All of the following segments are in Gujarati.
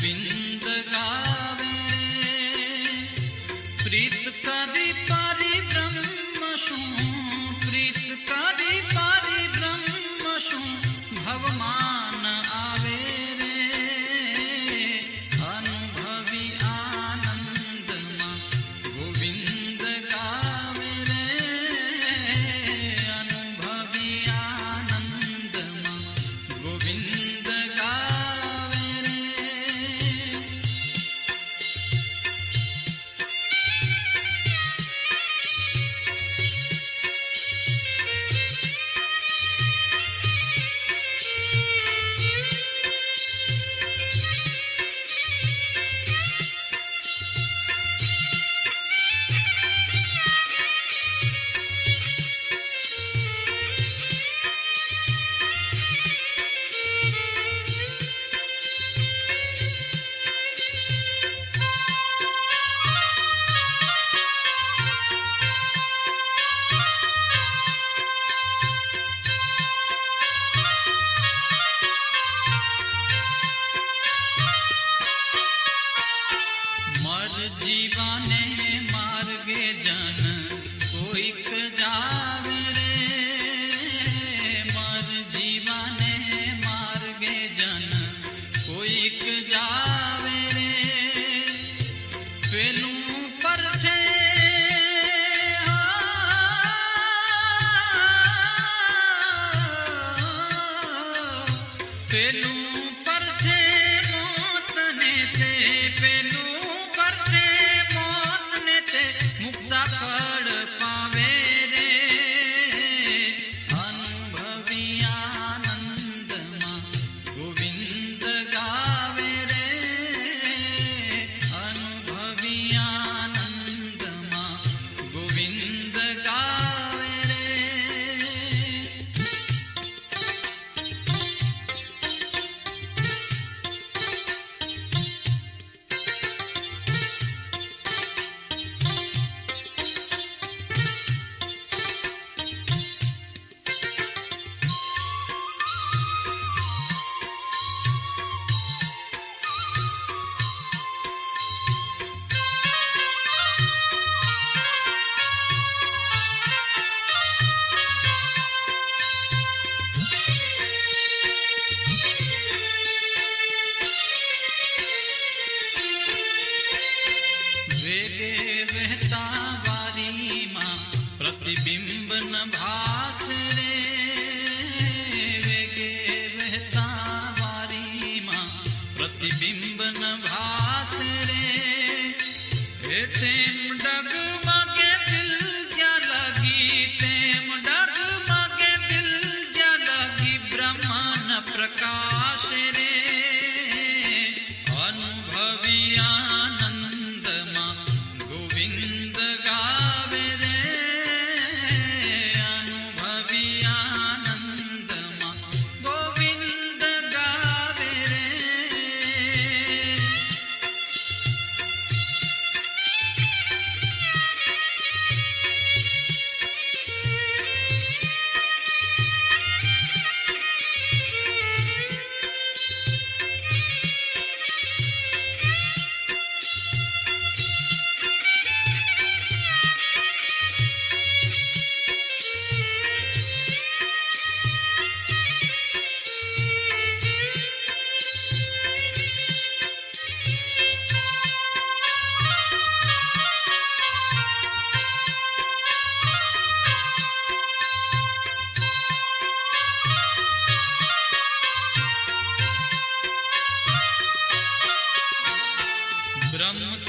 गोविन्द गावे प्रीत then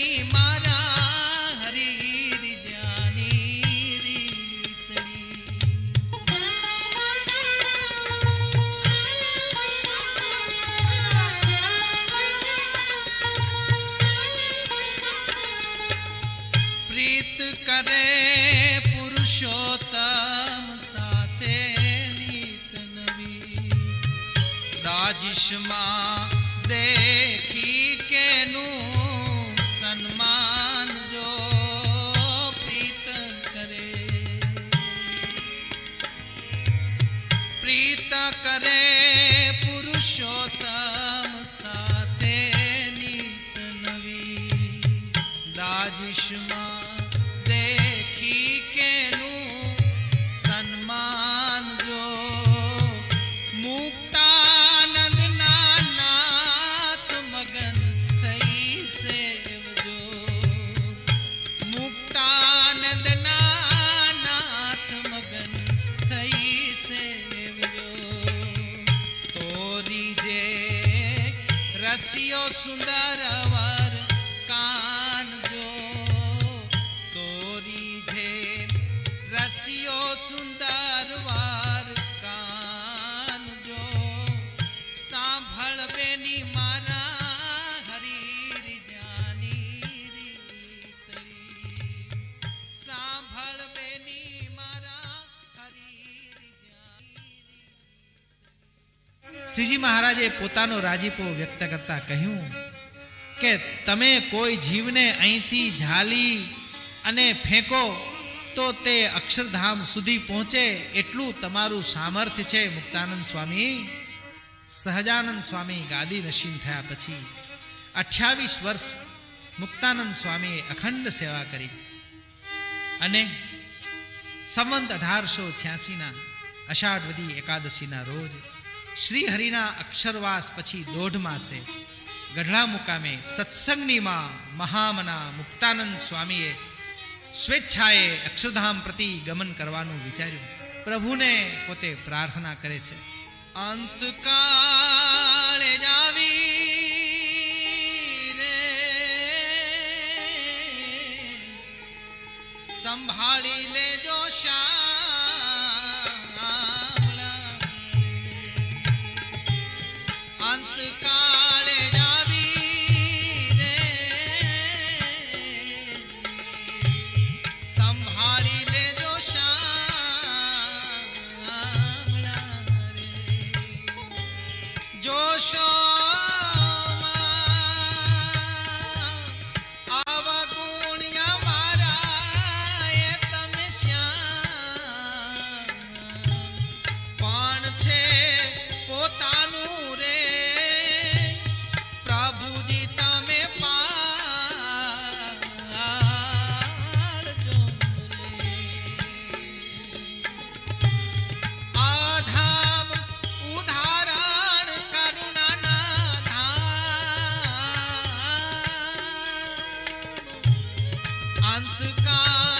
બેની મારા હરી જાની રીતડી પ્રીત કરે પુરુષોત્તમ સાથે નીત નવી. દાજિશમાં કરે Rocío Sundar. શ્રીજી મહારાજે પોતાનો રાજીપો વ્યક્ત કરતા કહ્યું કે તમે કોઈ જીવને અહીંથી ઝાલી અને ફેંકો તો તે અક્ષરધામ સુધી પહોંચે એટલું તમારું સામર્થ્ય છે, મુક્તાનંદ સ્વામી. સહજાનંદ સ્વામી ગાદી નશીન થયા પછી અઠ્યાવીસ વર્ષ મુક્તાનંદ સ્વામીએ અખંડ સેવા કરી અને સંવંત અઢારસો છ્યાસીના અષાઢવદી એકાદશીના રોજ શ્રી હરિના અક્ષરવાસ પછી દોઢ માસે ગઢડા મુકામે સત્સંગની માં મહામના મુક્તાનંદ સ્વામીએ સ્વેચ્છાએ અક્ષરધામ પ્રતિ ગમન કરવાનું વિચાર્યું. પ્રભુને પોતે પ્રાર્થના કરે છે. અંતકાળે જાવી રે. સંભાળી લેજો શામળા show. शांत का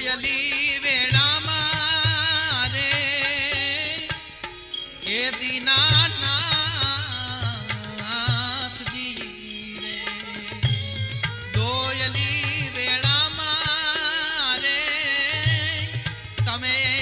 કોયલી વેળામાં રે. એ દીનાથજી રે. દોયલી વેળામાં રે. તમે